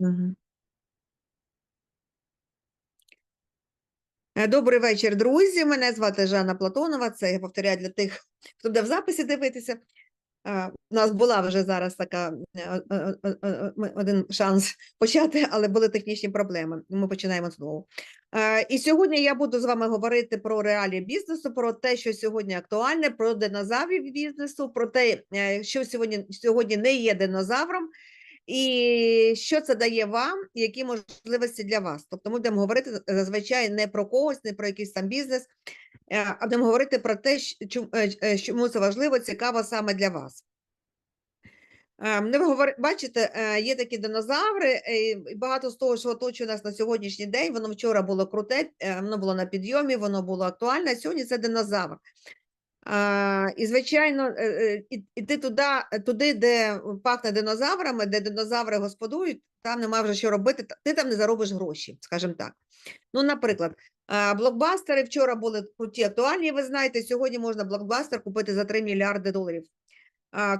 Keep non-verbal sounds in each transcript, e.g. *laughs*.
Е, Добрий вечір, друзі. Мене звати Жанна Платонова. Це я повторяю для тих, хто буде в записі дивитися. Е, У нас була вже зараз така е, один шанс *laughs* почати, але були технічні проблеми. Ми починаємо знову. І сьогодні я буду з вами говорити про реалії бізнесу, про те, що сьогодні актуальне, про динозаврів бізнесу, про те, що сьогодні, сьогодні не є динозавром, і що це дає вам, які можливості для вас. Тобто ми будемо говорити зазвичай не про когось, не про якийсь там бізнес, е, а будемо говорити про те, е, е, чому це важливо, цікаво саме для вас. Не говор... Бачите, є такі динозаври, і багато з того, що оточує нас на сьогоднішній день, воно вчора було круте, воно було на підйомі, воно було актуальне, а сьогодні це динозавр. І, звичайно, е, е, іти туди, туди, де пахне динозаврами, де динозаври господують, там нема вже що робити, ти там не заробиш гроші, скажімо так. Ну, наприклад, блокбастери вчора були круті, актуальні, ви знаєте, сьогодні можна блокбастер купити за 3 мільярди доларів.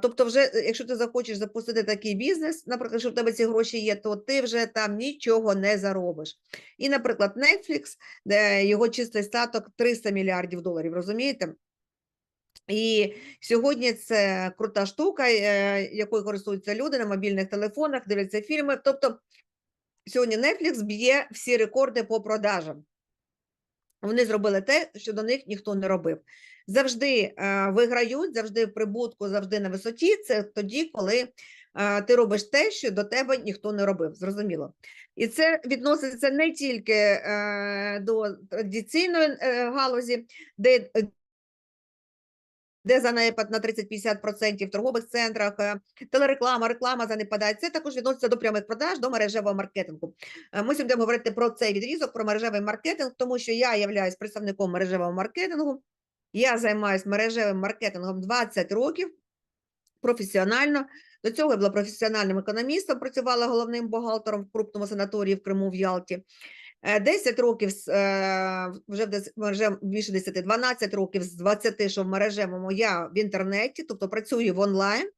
Тобто, вже, е, якщо ти захочеш запустити такий бізнес, наприклад, що в тебе ці гроші є, то ти вже там нічого не заробиш. І, наприклад, Netflix, де його чистий статок 300 мільярдів доларів, розумієте? І сьогодні це крута штука, е, якою користуються люди на мобільних телефонах, дивляться фільми. Тобто сьогодні Netflix б'є всі рекорди по продажам. Вони зробили те, що до них ніхто не робив. Завжди е, виграють, завжди в прибутку, завжди на висоті. Це тоді, коли е, ти робиш те, що до тебе ніхто не робив. Зрозуміло. І це відноситься не тільки до традиційної галузі, де де занепад на 30-50% в торгових центрах, е, телереклама, реклама занепадає. Це також відноситься до прямих продаж, до мережевого маркетингу. Е, Ми сьогодні будемо говорити про цей відрізок, про мережевий маркетинг, тому що я являюсь представником мережевого маркетингу. Я займаюся мережевим маркетингом 20 років професіонально. До цього я була професіональним економістом, працювала головним бухгалтером в крупному санаторії в Криму в Ялті. Е, 10 років з, е, вже в більше 10, 12 років з 20, що в мережевому я в інтернеті, тобто працюю в онлайн.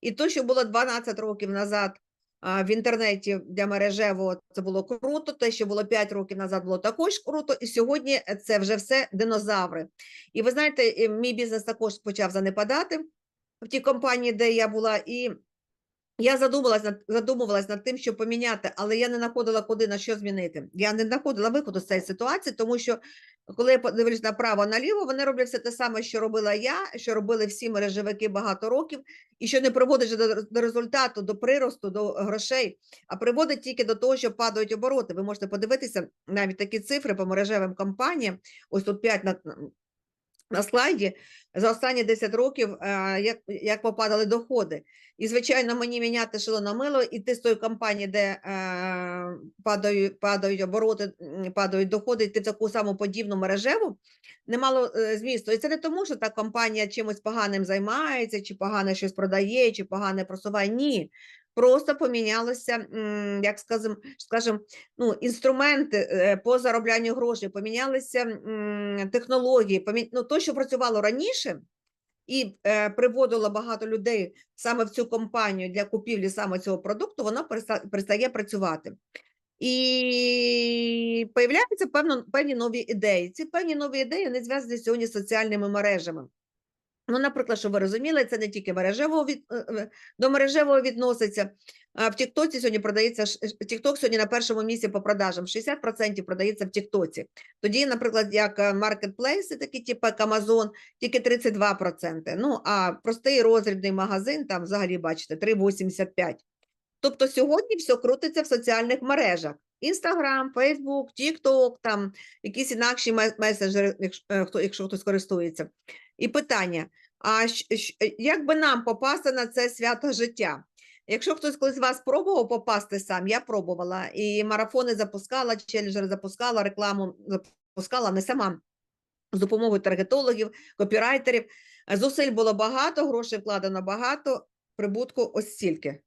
І то, що було 12 років назад в інтернеті для мережевого, це було круто. Те, що було 5 років назад, було також круто. І сьогодні це вже все динозаври. І ви знаєте, е, мій бізнес також почав занепадати в тій компанії, де я була, і я задумалась над, задумувалась над тим, що поміняти, але я не знаходила, куди на що змінити. Я не знаходила виходу з цієї ситуації, тому що коли я подивлюсь направо наліво, вони роблять все те саме, що робила я, що робили всі мережевики багато років, і що не приводить до, до результату, до приросту, до грошей, а приводить тільки до того, що падають обороти. Ви можете подивитися навіть такі цифри по мережевим компаніям. Ось тут 5 на, на слайді за останні 10 років, е, як, як попадали доходи. І, звичайно, мені міняти шило на мило, іти з тої компанії, де е, падають, падають обороти, падають доходи, йти в таку саму подібну мережеву, немало е, змісту. І це не тому, що та компанія чимось поганим займається, чи погане щось продає, чи погане просуває. Ні. Просто помінялося, як скажем, скажем, ну, інструменти е, по зароблянню грошей, помінялися технології, помі... ну, то, що працювало раніше, і е, приводило багато людей саме в цю компанію для купівлі саме цього продукту, переста- перестає працювати. І появляються певні нові ідеї. Ці певні нові ідеї вони зв'язані сьогодні з соціальними мережами. Ну, наприклад, щоб ви розуміли, це не тільки мережевого від, е, е, до мережевого відноситься. А в Тіктоці сьогодні продається ш- Тікток сьогодні на першому місці по продажам. 60% продається в Тіктоці. Тоді, наприклад, як е, маркетплейси, такі типу як Amazon, тільки 32%. Ну, а простий розрібний магазин там взагалі бачите 3,85%. Тобто сьогодні все крутиться в соціальних мережах. Інстаграм, Фейсбук, Тікток, там якісь інакші месенджери, якщо, е, якщо хтось користується. І питання: а як би нам попасти на це свято життя? Якщо хтось колись з вас пробував попасти сам, я пробувала і марафони запускала, челенджери запускала, рекламу запускала не сама з допомогою таргетологів, копірайтерів. Зусиль було багато, грошей вкладено багато, прибутку ось стільки.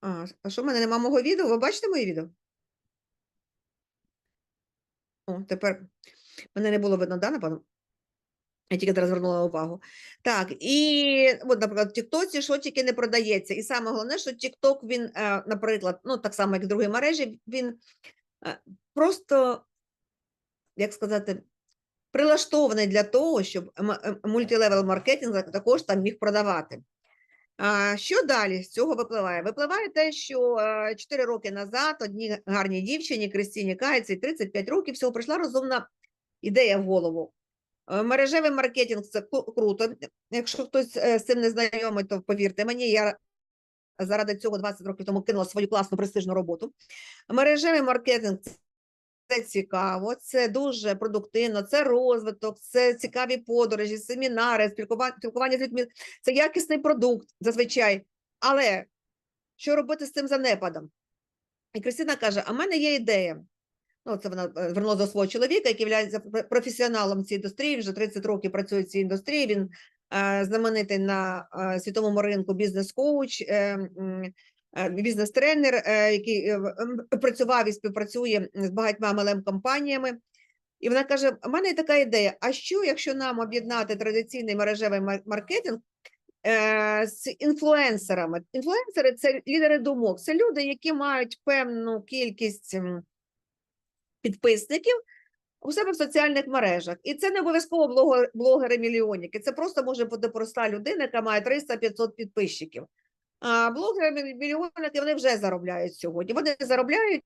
А, а що в мене нема мого відео? Ви бачите моє відео? О, тепер мене не було видно, да, напевно? Я тільки зараз звернула увагу. Так, і от, наприклад, в Тіктоці що тільки не продається. І саме головне, що Тікток, він, е, наприклад, ну так само, як і другі мережі, він е, просто, як сказати, прилаштований для того, щоб мультилевел маркетинг також там міг продавати. Що далі з цього випливає? Випливає те, що 4 роки назад одній гарній дівчині Кристині Кайці 35 років всього прийшла розумна ідея в голову. Е, Мережевий маркетинг це круто. Якщо хтось е, з цим не знайомий, то повірте мені, я заради цього 20 років тому кинула свою класну престижну роботу. Мережевий маркетинг це- цікаво, це дуже продуктивно, це розвиток, це цікаві подорожі, семінари, спілкува- спілкування з людьми. Це якісний продукт зазвичай. Але що робити з цим занепадом? І Кристина каже: а в мене є ідея. Ну, це вона е, звернула до свого чоловіка, який є професіоналом цієї індустрії. Він вже 30 років працює в цій індустрії. Він е, знаменитий на е, світовому ринку бізнес-коуч, е, е, бізнес-тренер, е, який е, м, працював і співпрацює з багатьма mlm компаніями. І вона каже: у мене є така ідея: а що, якщо нам об'єднати традиційний мережевий мар- маркетинг е, з інфлюенсерами? Інфлюенсери це лідери думок, це люди, які мають певну кількість. Підписників у себе в соціальних мережах. І це не обов'язково блогер- блогери-мільйонники. Це просто може бути проста людина, яка має 300-500 підписчиків. А блогери-мільйонники вони вже заробляють сьогодні. Вони заробляють.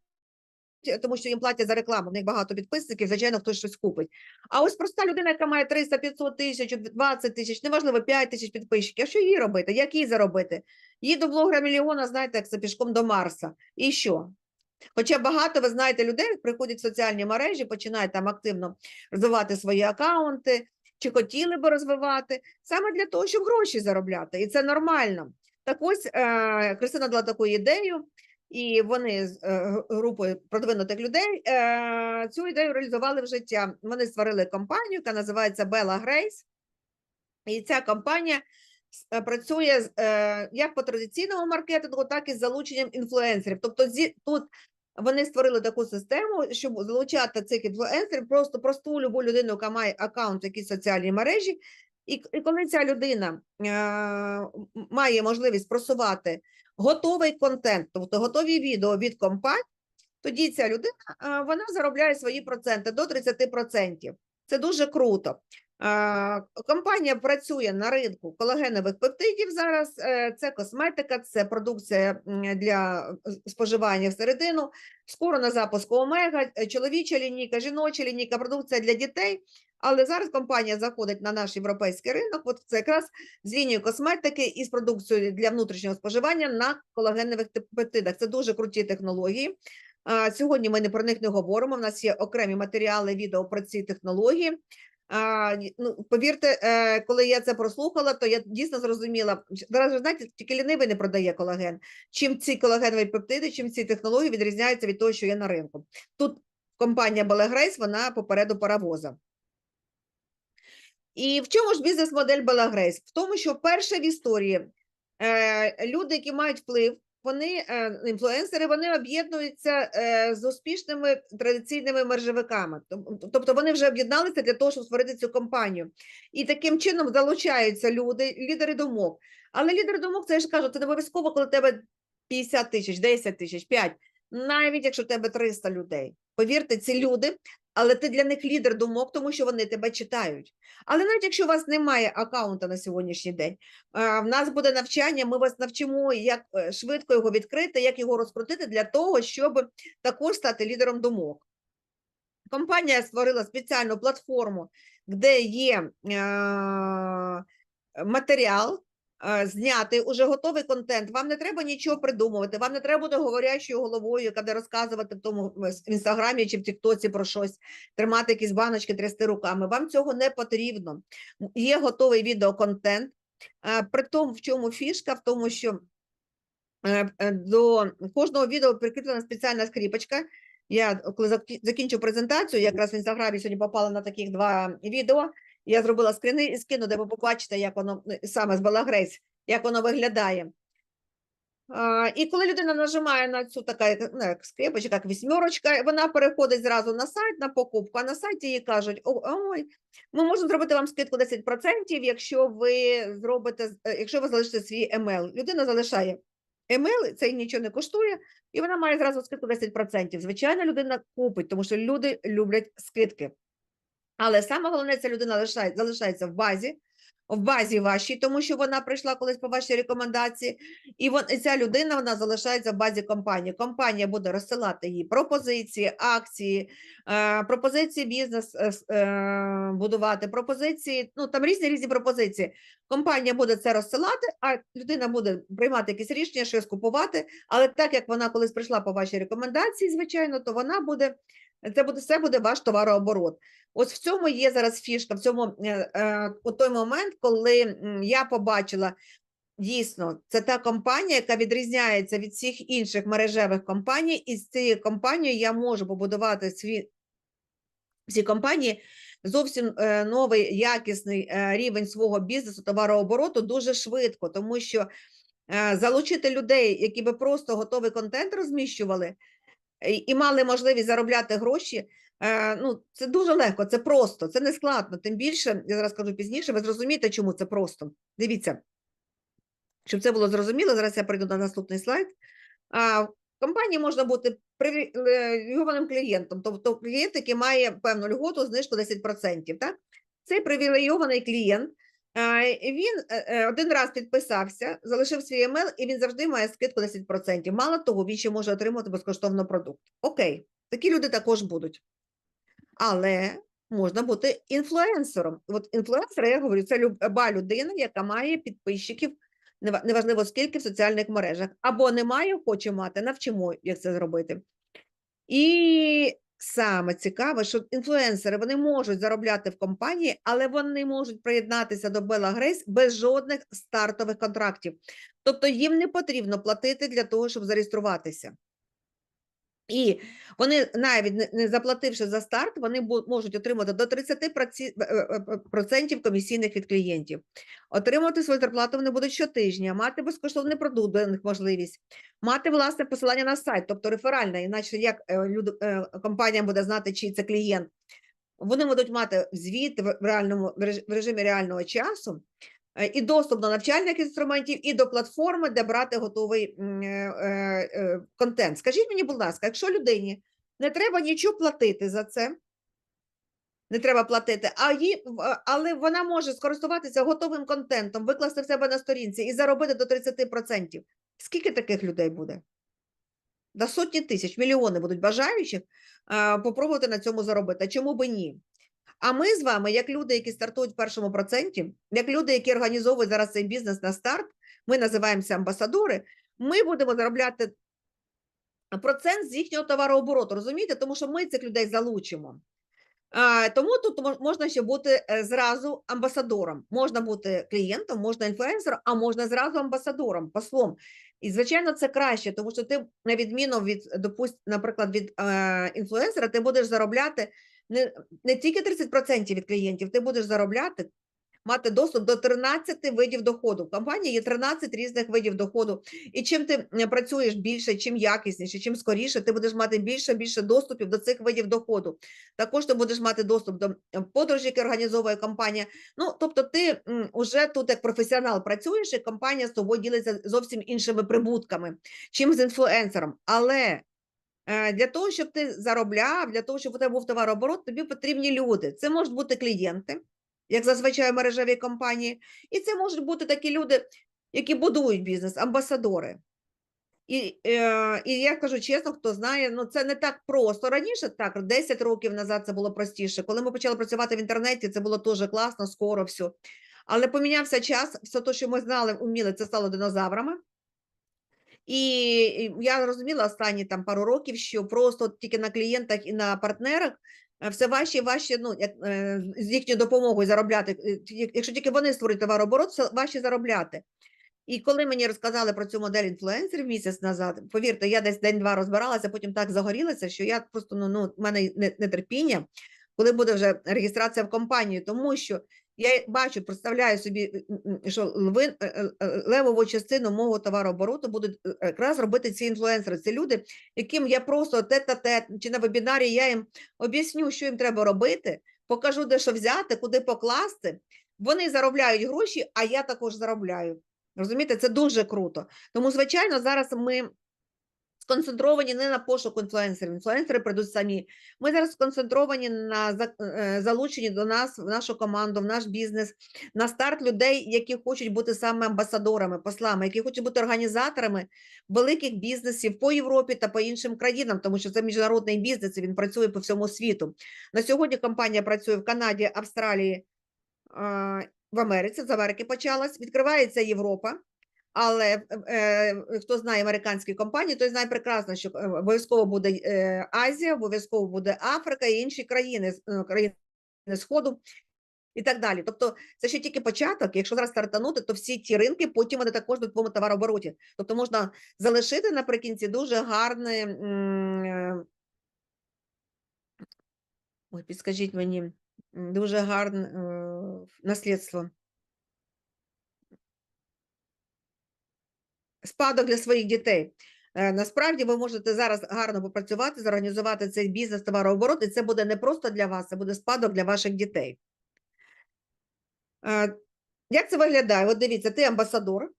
Тому що їм платять за рекламу, в них багато підписників, звичайно, хтось щось купить. А ось проста людина, яка має 300-500 тисяч, 20 тисяч, неважливо, 5 тисяч підписчиків. А що їй робити? Як їй заробити? Їй до блогера мільйона, знаєте, як це пішком до Марса. І що? Хоча багато, ви знаєте, людей приходять в соціальні мережі, починають там активно розвивати свої акаунти, чи хотіли би розвивати, саме для того, щоб гроші заробляти. І це нормально. Так ось е, Христина дала таку ідею, і вони з е, групою продвинутих людей е, цю ідею реалізували в життя. Вони створили компанію, яка називається Bella Grace. І ця компанія е, працює з, е, як по традиційному маркетингу, так і з залученням інфлюенсерів. Тобто, зі, тут вони створили таку систему, щоб залучати цих інфлюенсерів, просто просту любу людину, яка має аккаунт в якійсь соціальній мережі. І, і коли ця людина е, має можливість просувати готовий контент, тобто готові відео від компаній, тоді ця людина е, вона заробляє свої проценти до 30%. Це дуже круто. Компанія працює на ринку колагенових пептидів зараз. е, Це косметика, це продукція для е, споживання всередину. Скоро на запуску омега, е, чоловіча лінійка, жіноча лінійка, продукція для дітей. Але зараз компанія заходить на наш європейський ринок. От це якраз з лінією косметики і з продукцією для внутрішнього споживання на колагенових пептидах. Це дуже круті технології. Сьогодні ми не про них не говоримо. У нас є окремі матеріали, відео про ці технології. А, ну, повірте, е, коли я це прослухала, то я дійсно зрозуміла. Зараз ви знаєте, тільки лінивий не продає колаген. Чим ці колагенові пептиди, чим ці технології відрізняються від того, що є на ринку. Тут компанія Белегрейс, вона попереду паровоза. І в чому ж бізнес-модель Белагрейс? В тому, що перше в історії е, люди, які мають вплив, вони е, інфлюенсери, вони об'єднуються е, з успішними традиційними мережевиками. Тобто вони вже об'єдналися для того, щоб створити цю компанію. І таким чином залучаються люди, лідери думок. Але лідери думок, це я ж кажу, це не обов'язково, коли тебе 50 тисяч, 10 тисяч, 5, навіть якщо у тебе 300 людей. Повірте, ці люди, але ти для них лідер думок, тому що вони тебе читають. Але навіть якщо у вас немає аккаунта на сьогоднішній день, в нас буде навчання, ми вас навчимо, як е, швидко його відкрити, як його розкрутити для того, щоб також стати лідером думок. Компанія створила спеціальну платформу, де є е, матеріал, е, знятий, уже готовий контент. Вам не треба нічого придумувати, вам не треба бути говорячою головою, яка буде розказувати в тому в інстаграмі чи в Тіктоці про щось, тримати якісь баночки, трясти руками. Вам цього не потрібно. Є готовий відеоконтент. Е, При тому, в чому фішка, в тому, що е, до кожного відео прикріплена спеціальна скріпочка. Я коли закінчу презентацію, якраз в інстаграмі сьогодні попала на таких два відео. Я зробила скріни і скину, де ви побачите, як воно е, саме з Балагрейс, як воно виглядає. А, І коли людина нажимає на цю така, ну, як скрепочка, як вісьмерочка, вона переходить зразу на сайт, на покупку, а на сайті їй кажуть, «О, ой, ми можемо зробити вам скидку 10%, якщо ви зробите, е, якщо ви залишите свій емейл. Людина залишає емейл, це їй нічого не коштує, і вона має зразу скидку 10%. Звичайно, людина купить, тому що люди люблять скидки. Але саме головне, ця людина лишає, залишається в базі, в базі вашій, тому що вона прийшла колись по вашій рекомендації, і, вон, і ця людина вона залишається в базі компанії. Компанія буде розсилати їй пропозиції, акції, е, пропозиції бізнес е, е, будувати, пропозиції, ну там різні різні пропозиції. Компанія буде це розсилати, а людина буде приймати якісь рішення, щось купувати. Але так як вона колись прийшла по вашій рекомендації, звичайно, то вона буде. Це буде все буде ваш товарооборот. Ось в цьому є зараз фішка, в цьому е, е, у той момент, коли я побачила дійсно, це та компанія, яка відрізняється від всіх інших мережевих компаній, і з цією компанією я можу побудувати свій всі компанії зовсім е, новий якісний е, рівень свого бізнесу, товарообороту дуже швидко, тому що е, залучити людей, які би просто готовий контент розміщували і, і мали можливість заробляти гроші. е, Ну, це дуже легко, це просто, це не складно. Тим більше, я зараз кажу пізніше, ви зрозумієте, чому це просто. Дивіться, щоб це було зрозуміло, зараз я прийду на наступний слайд. В компанії можна бути привілейованим клієнтом, тобто клієнт, який має певну льготу, знижку 10%. Так? Цей привілейований клієнт, він е, е, один раз підписався, залишив свій емейл, і він завжди має скидку 10%. Мало того, він ще може отримати безкоштовно продукт. Окей, такі люди також будуть. Але можна бути інфлюенсером. От інфлюенсер, я говорю, це люба людина, яка має підписчиків, нева- неважливо скільки в соціальних мережах, або немає, хоче мати, навчимо, як це зробити. І саме цікаве, що інфлюенсери вони можуть заробляти в компанії, але вони можуть приєднатися до Bella Grace без жодних стартових контрактів. Тобто їм не потрібно платити для того, щоб зареєструватися. І вони навіть не- заплативши за старт, вони можуть отримати до 30% е, процентів комісійних від клієнтів. Отримати свою зарплату вони будуть щотижня, мати безкоштовний продукт, у них можливість, мати власне посилання на сайт, тобто реферальне, іначе як е, люд- е, компанія буде знати, чий це клієнт. Вони будуть мати звіт в реальному в режимі реального часу е, і доступ до навчальних інструментів, і до платформи, де брати готовий е, е, е, контент. Скажіть мені, будь ласка, якщо людині не треба нічого платити за це, не треба платити, а їй, але вона може скористуватися готовим контентом, викласти в себе на сторінці і заробити до 30%. Скільки таких людей буде? До сотні тисяч, мільйони будуть бажаючих попробувати на цьому заробити. А чому би ні? А ми з вами, як люди, які стартують в першому проценті, як люди, які організовують зараз цей бізнес на старт, ми називаємося амбасадори, ми будемо заробляти процент з їхнього товарообороту, розумієте? Тому що ми цих людей залучимо. Тому тут можна ще бути е, зразу амбасадором. Можна бути клієнтом, можна інфлюенсером, а можна зразу амбасадором, послом. І, звичайно, це краще, тому що ти, на відміну від, допуст, наприклад, від е, інфлюенсера, ти будеш заробляти не, не тільки 30% від клієнтів, ти будеш заробляти, мати доступ до 13 видів доходу. В компанії є 13 різних видів доходу. І чим ти працюєш більше, чим якісніше, чим скоріше, ти будеш мати більше більше доступів до цих видів доходу. Також ти будеш мати доступ до подорожі, які організовує компанія. Ну, тобто, ти м, уже тут як професіонал працюєш, і компанія з тобою ділиться зовсім іншими прибутками, чим з інфлюенсером. Але для того, щоб ти заробляв, для того, щоб у тебе був товарооборот, тобі потрібні люди. Це можуть бути клієнти, як зазвичай в мережевій компанії, і це можуть бути такі люди, які будують бізнес, амбасадори. І, е, і я кажу чесно, хто знає, ну це не так просто. Раніше так, 10 років назад це було простіше. Коли ми почали працювати в інтернеті, це було дуже класно, скоро все. Але помінявся час, все те, що ми знали, вміли, це стало динозаврами. І я розуміла останні там пару років, що просто тільки на клієнтах і на партнерах е, все важче і важче, ну, з їхньою допомогою заробляти. Е, Якщо тільки вони створюють товарооборот, все важче заробляти. І коли мені розказали про цю модель інфлюенсерів місяць назад, повірте, я десь день-два розбиралася, потім так загорілася, що я просто ну, ну в мене не- нетерпіння, коли буде вже реєстрація в компанію, тому що Я бачу, представляю собі, м, що львин- е, е, е, левову частину мого товарообороту будуть е, якраз робити ці інфлюенсери. Це люди, яким я просто тет-а-тет чи на вебінарі я їм об'ясню, що їм треба робити, покажу, де що взяти, куди покласти. Вони заробляють гроші, а я також заробляю. Розумієте, це дуже круто. Тому, звичайно, зараз ми сконцентровані не на пошуку інфлюенсерів. Інфлюенсери прийдуть самі. Ми зараз сконцентровані на е, залученні до нас, в нашу команду, в наш бізнес, на старт людей, які хочуть бути саме амбасадорами, послами, які хочуть бути організаторами великих бізнесів по Європі та по іншим країнам, тому що це міжнародний бізнес, і він працює по всьому світу. На сьогодні компанія працює в Канаді, Австралії, в Америці, з Америки почалась, відкривається Європа. Але е, хто знає американські компанії, той знає прекрасно, що е, обов'язково буде е, Азія, обов'язково буде Африка і інші країни, е, країни Сходу і так далі. Тобто це ще тільки початок. Якщо зараз стартанути, то всі ті ринки потім вони також до твоєму товарообороті. Тобто можна залишити наприкінці дуже гарне. е, Ой, підскажіть мені, дуже гарне е, наслідство. Спадок для своїх дітей. Е, Насправді ви можете зараз гарно попрацювати, зорганізувати цей бізнес товарооборот, і це буде не просто для вас, це буде спадок для ваших дітей. Е, Як це виглядає? От дивіться, ти амбасадор.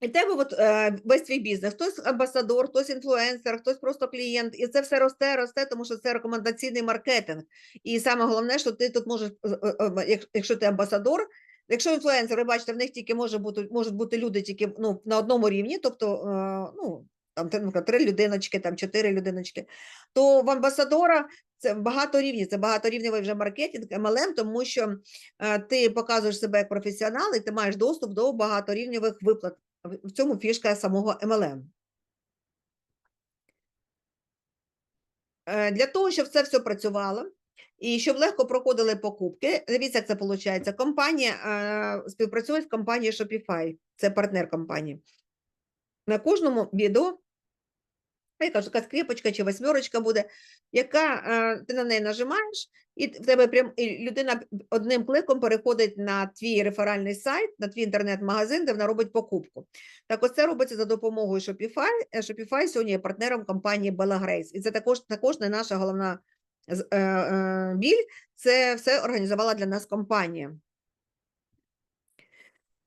І тебе от, е, весь твій бізнес, хтось амбасадор, хтось інфлюенсер, хтось просто клієнт, і це все росте, росте, тому що це рекомендаційний маркетинг. І саме головне, що ти тут можеш, як- якщо ти амбасадор, якщо інфлюенсер, ви бачите, в них тільки може бути, можуть бути люди тільки ну, на одному рівні, тобто е, ну, там, наприклад, три людиночки, там чотири людиночки, то в амбасадора це багато рівнів, це багаторівневий вже маркетинг, MLM, тому що е, ти показуєш себе як професіонал, і ти маєш доступ до багаторівневих виплат. В цьому фішка самого MLM. Е, Для того, щоб це все працювало і щоб легко проходили покупки, дивіться, як це виходить. Компанія е, співпрацює з компанією Shopify, це партнер компанії. На кожному відео, а я кажу, така скріпочка чи восьмерочка буде, яка е, ти на неї нажимаєш, і в тебе прям і людина одним кликом переходить на твій реферальний сайт, на твій інтернет-магазин, де вона робить покупку. Так, ось це робиться за допомогою Shopify. Е, Shopify сьогодні є партнером компанії Bella Grace. І це також, також не наша головна біль. Це все організувала для нас компанія.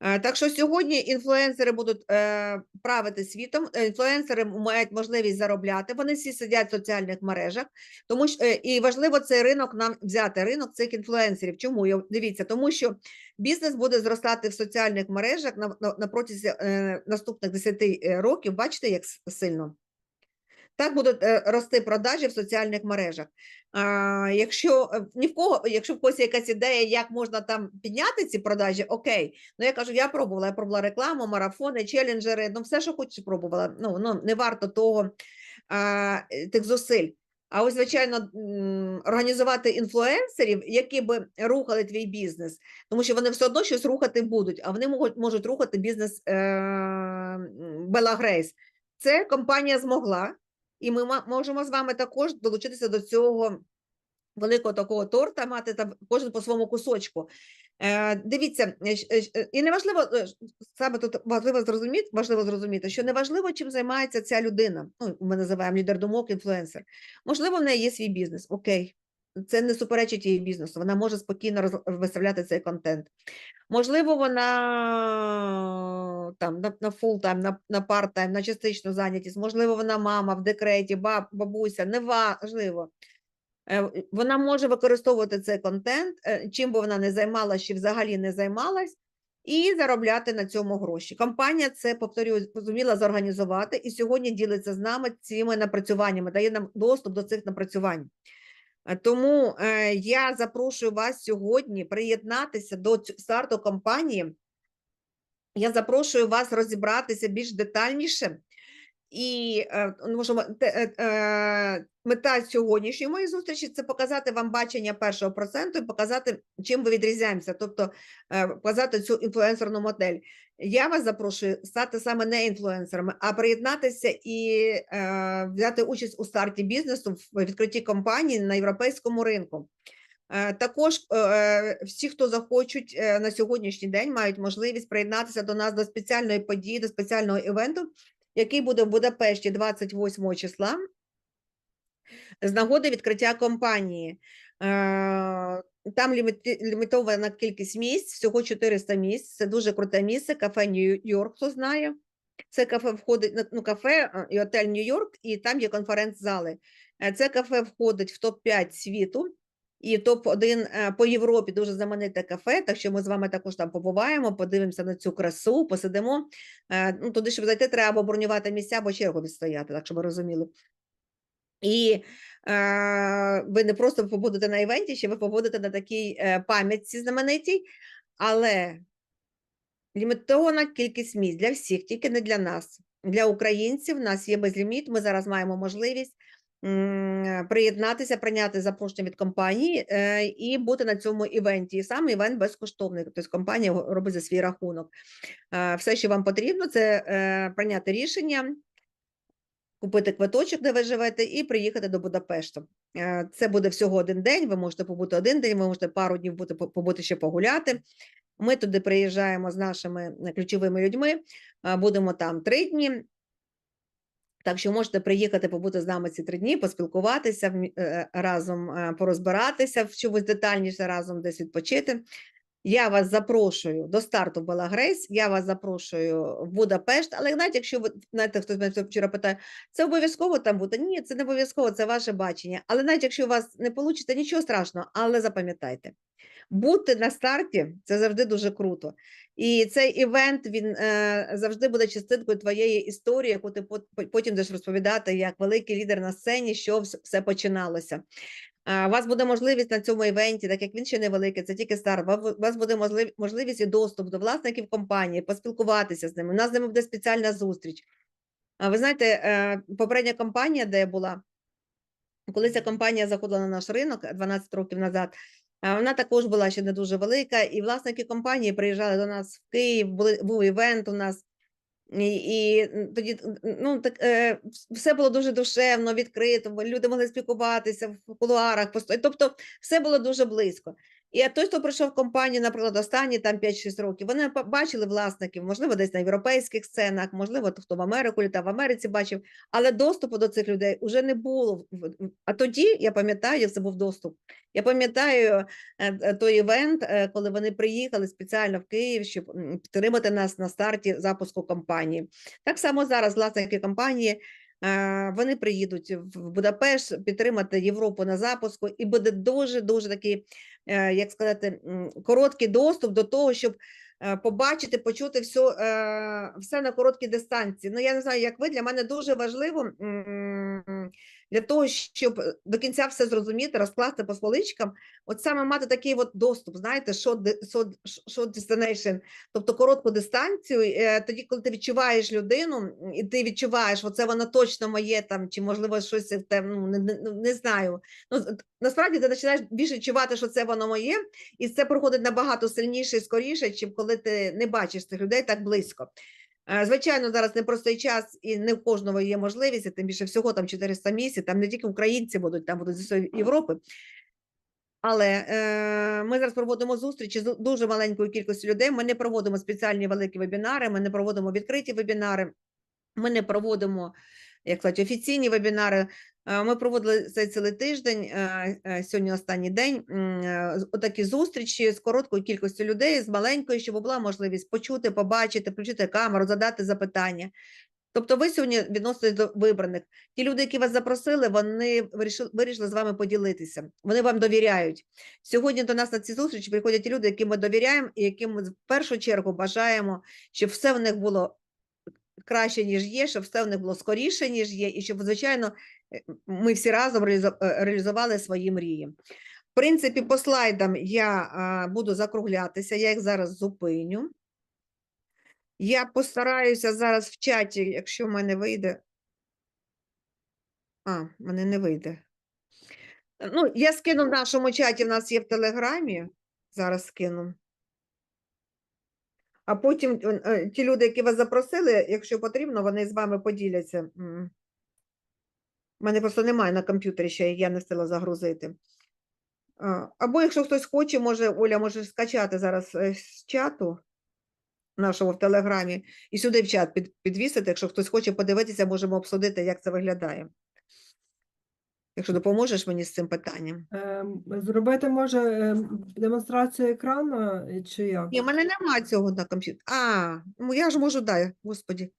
Е, Так що сьогодні інфлюенсери будуть е, правити світом, е, інфлюенсери мають можливість заробляти. Вони всі сидять в соціальних мережах, тому що е, і важливо цей ринок нам взяти ринок цих інфлюенсерів. Чому дивіться? Тому що бізнес буде зростати в соціальних мережах на, на, на протязі е, наступних 10 років. Бачите, як сильно. Так будуть е, рости продажі в соціальних мережах. А, якщо е, ні в кого, якщо в когось якась ідея, як можна там підняти ці продажі, окей. Ну я кажу, я пробувала, я пробувала рекламу, марафони, челенджери, ну все, що хочеш, пробувала. Ну, ну не варто того а, тих зусиль. А ось, звичайно, організувати інфлюенсерів, які би рухали твій бізнес, тому що вони все одно щось рухати будуть, а вони можуть, можуть рухати бізнес е, Bella Grace. Це компанія змогла, і ми можемо з вами також долучитися до цього великого такого торта, мати там кожен по своєму кусочку. Е, дивіться, е, е, і неважливо, саме тут важливо зрозуміти, важливо зрозуміти, що неважливо, чим займається ця людина. Ну, ми називаємо лідер думок, інфлюенсер. Можливо, в неї є свій бізнес. Окей. Це не суперечить її бізнесу. Вона може спокійно роз- виставляти цей контент. Можливо, вона там на, на фултайм, на, на парт-тайм, на частичну зайнятість, можливо, вона мама в декреті, баб, бабуся, неважливо. Е, Вона може використовувати цей контент, е, чим би вона не займалася чи взагалі не займалась, і заробляти на цьому гроші. Компанія це, повторюю, зуміла зорганізувати і сьогодні ділиться з нами цими напрацюваннями, дає нам доступ до цих напрацювань. Е, Тому е, я запрошую вас сьогодні приєднатися до старту компанії. Я запрошую вас розібратися більш детальніше. І е, тому що м- те- е, е, мета сьогоднішньої моєї зустрічі це показати вам бачення першого проценту і показати, чим ви відрізняємося, тобто показати цю інфлюенсерну модель. Я вас запрошую стати саме не інфлюенсерами, а приєднатися і взяти участь у старті бізнесу в відкритті компанії на європейському ринку. Також всі, хто захочуть на сьогоднішній день, мають можливість приєднатися до нас до спеціальної події, до спеціального івенту, який буде в Будапешті 28 числа з нагоди відкриття компанії. Е, Там лімітована кількість місць, всього 400 місць. Це дуже круте місце. Кафе Нью-Йорк, хто знає. Це кафе входить ну, кафе е, і готель Нью-Йорк, і там є конференц-зали. Е, Це кафе входить в топ-5 світу і топ-1 е, по Європі. Дуже знамените кафе. Так що ми з вами також там побуваємо, подивимося на цю красу, посидимо. Е, Ну, туди, щоб зайти, треба бронювати місця, або чергу відстояти, так щоб ви розуміли. І е, ви не просто побудете на івенті, ще ви побудете на такій е, пам'ятці знаменитій, але лімітована кількість місць для всіх, тільки не для нас. Для українців у нас є безліміт. Ми зараз маємо можливість приєднатися, прийняти запрошення від компанії е, і бути на цьому івенті. І сам івент безкоштовний. Тобто компанія робить за свій рахунок. Е, Все, що вам потрібно, це е, прийняти рішення, купити квиточок, де ви живете, і приїхати до Будапешту. Це буде всього один день. Ви можете побути один день, ви можете пару днів бути побути ще погуляти. Ми туди приїжджаємо з нашими ключовими людьми, будемо там три дні. Так що можете приїхати, побути з нами ці три дні, поспілкуватися е, разом, е, порозбиратися в чомусь детальніше, разом десь відпочити. Я вас запрошую до старту Белагрейс, я вас запрошую в Будапешт, але навіть якщо ви знаєте, хтось мене вчора питає, це обов'язково там бути? Ні, це не обов'язково, це ваше бачення. Але навіть якщо у вас не вийде, нічого страшного, але запам'ятайте, бути на старті це завжди дуже круто. І цей івент він е, завжди буде частинкою твоєї історії, яку ти пот- потім будеш розповідати як великий лідер на сцені, що все починалося. У вас буде можливість на цьому івенті, так як він ще невеликий, це тільки старт. У вас буде можливість і доступ до власників компанії, поспілкуватися з ними. У нас з ними буде спеціальна зустріч. А ви знаєте, е, попередня компанія, де я була, коли ця компанія заходила на наш ринок 12 років назад, вона також була ще не дуже велика, і власники компанії приїжджали до нас в Київ, були, був івент у нас. І, тоді ну, так, е, все було дуже душевно, відкрито, люди могли спілкуватися в кулуарах, тобто все було дуже близько. І той, хто прийшов в компанію, наприклад, останні там 5-6 років, вони бачили власників, можливо, десь на європейських сценах, можливо, хто в Америку літав, в Америці бачив, але доступу до цих людей вже не було. А тоді, я пам'ятаю, це був доступ. Я пам'ятаю е, е, той івент, е, коли вони приїхали спеціально в Київ, щоб підтримати нас на старті запуску компанії. Так само зараз власники компанії. Вони приїдуть в Будапешт підтримати Європу на запуску, і буде дуже дуже такий, як сказати, короткий доступ до того, щоб е, побачити, почути все, е, все на короткій дистанції. Ну я не знаю, як ви для мене дуже важливо для того, щоб до кінця все зрозуміти, розкласти по поличкам, от саме мати такий от доступ, знаєте, short destination, тобто коротку дистанцію, е, тоді, коли ти відчуваєш людину, і ти відчуваєш, оце воно точно моє там, чи можливо щось ну, не, не, ну, не знаю. Ну, насправді ти починаєш більше відчувати, що це воно моє, і це проходить набагато сильніше і скоріше, чим коли ти не бачиш цих людей так близько. Е, Звичайно, зараз непростий час, і не в кожного є можливість, і тим більше всього там 400 місць, там не тільки українці будуть, там будуть з усієї Європи. Але е, ми зараз проводимо зустрічі з дуже маленькою кількістю людей. Ми не проводимо спеціальні великі вебінари, ми не проводимо відкриті вебінари, ми не проводимо, як сказати, офіційні вебінари. Е, Ми проводили цей цілий тиждень. е, е, Сьогодні останній день. Отакі зустрічі з короткою кількістю людей, з маленькою, щоб була можливість почути, побачити, включити камеру, задати запитання. Тобто ви сьогодні відноситесь до вибраних. Ті люди, які вас запросили, вони вирішили, вирішили з вами поділитися. Вони вам довіряють. Сьогодні до нас на ці зустрічі приходять ті люди, яким ми довіряємо, і яким ми в першу чергу бажаємо, щоб все в них було краще, ніж є, щоб все в них було скоріше, ніж є, і щоб, звичайно, е, ми всі разом е, реалізували свої мрії. В принципі, по слайдам я буду закруглятися, я їх зараз зупиню. Я постараюся зараз в чаті, якщо в мене вийде. А, мене не вийде. Ну, я скину в нашому чаті, в нас є в Телеграмі. Зараз скину. А потім е, е, ті люди, які вас запросили, якщо потрібно, вони з вами поділяться. У мене просто немає на комп'ютері ще, я не встигла загрузити. Або якщо хтось хоче, може, Оля може скачати зараз е, з чату нашого в Телеграмі і сюди в чат підвісити. Якщо хтось хоче подивитися, можемо обсудити, як це виглядає. Якщо допоможеш мені з цим питанням. Ем, Зробити може ем, демонстрацію екрану е, чи як? Ні, в мене немає цього на комп'ютері. А, ну я ж можу, дай, господі.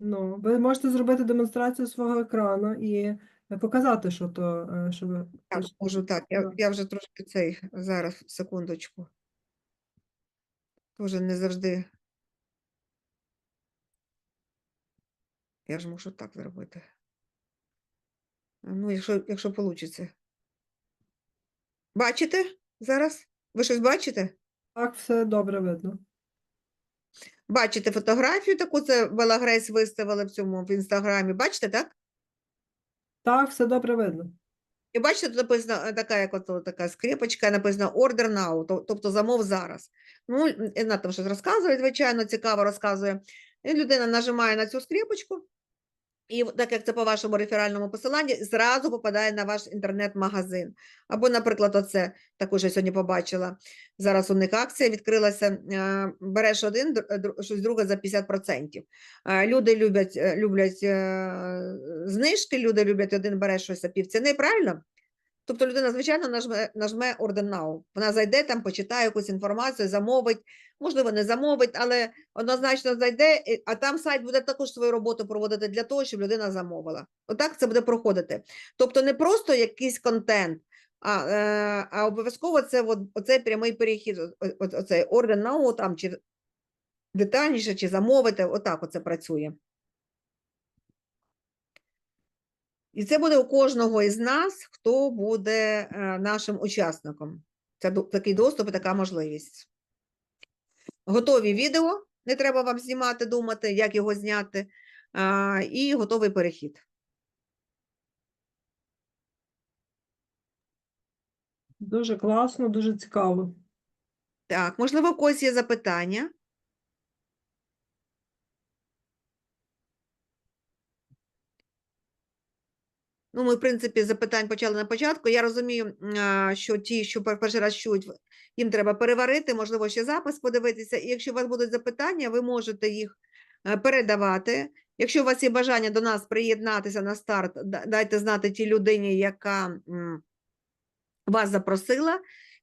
Ну, ви можете зробити демонстрацію свого екрану і е, показати, що то, е, що ви Так, хочете. можу так. Я, я вже трошки цей зараз, секундочку. Тоже не завжди. Я ж можу так зробити. Ну, якщо, якщо вийде. Бачите зараз? Ви щось бачите? Так, все добре видно. Бачите фотографію таку, це Бела Грейс виставили в цьому в інстаграмі. Бачите, так? Так, все добре видно. І бачите, тут написано е, така, як ото така скріпочка, написано Order now, тобто замов зараз. Ну, вона там щось розказує, звичайно, цікаво розказує. І людина нажимає на цю скріпочку, і так як це по вашому реферальному посиланні, зразу попадає на ваш інтернет-магазин. Або, наприклад, оце також я сьогодні побачила. Зараз у них акція відкрилася. е, Береш один, щось друге за 50%. Е, Люди люблять, е, люблять е, знижки, люди люблять один береш щось за півціни, правильно? Тобто людина, звичайно, нажме, нажме Now. Вона зайде там, почитає якусь інформацію, замовить, можливо, не замовить, але однозначно зайде, а там сайт буде також свою роботу проводити для того, щоб людина замовила. Отак це буде проходити. Тобто не просто якийсь контент, а, е, а обов'язково це оцей прямий перехід, оцей Now, там, чи детальніше, чи замовити, отак оце працює. І це буде у кожного із нас, хто буде е, нашим учасником. Це такий доступ і така можливість. Готові відео, не треба вам знімати, думати, як його зняти, і готовий перехід. Дуже класно, дуже цікаво. Так, можливо, у когось є запитання. Ну, ми, в принципі, запитань почали на початку. Я розумію, що ті, що перший раз чують, їм треба переварити, можливо, ще запис подивитися. І якщо у вас будуть запитання, ви можете їх е, передавати. Якщо у вас є бажання до нас приєднатися на старт, дайте знати тій людині, яка вас запросила,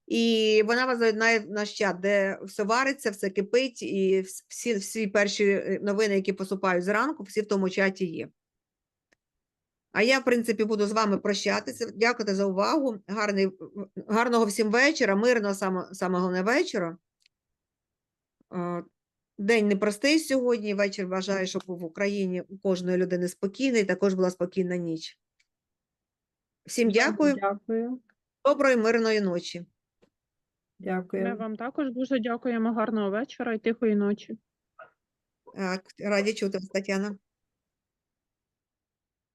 і вона вас заєднає в наш чат, де все вариться, все кипить, і всі, всі перші е, новини, які поступають зранку, всі в тому чаті є. А я, в принципі, буду з вами прощатися. Дякувати за увагу. Гарний, гарного всім вечора, мирного саме, саме головне вечора. Е, День непростий сьогодні. Вечір бажаю, щоб в Україні у кожної людини спокійний, також була спокійна ніч. Всім дякую, Дякую. доброї, мирної ночі. Дякую. Ми вам також дуже дякуємо. Гарного вечора і тихої ночі. Так, раді чути вас, Тетяна.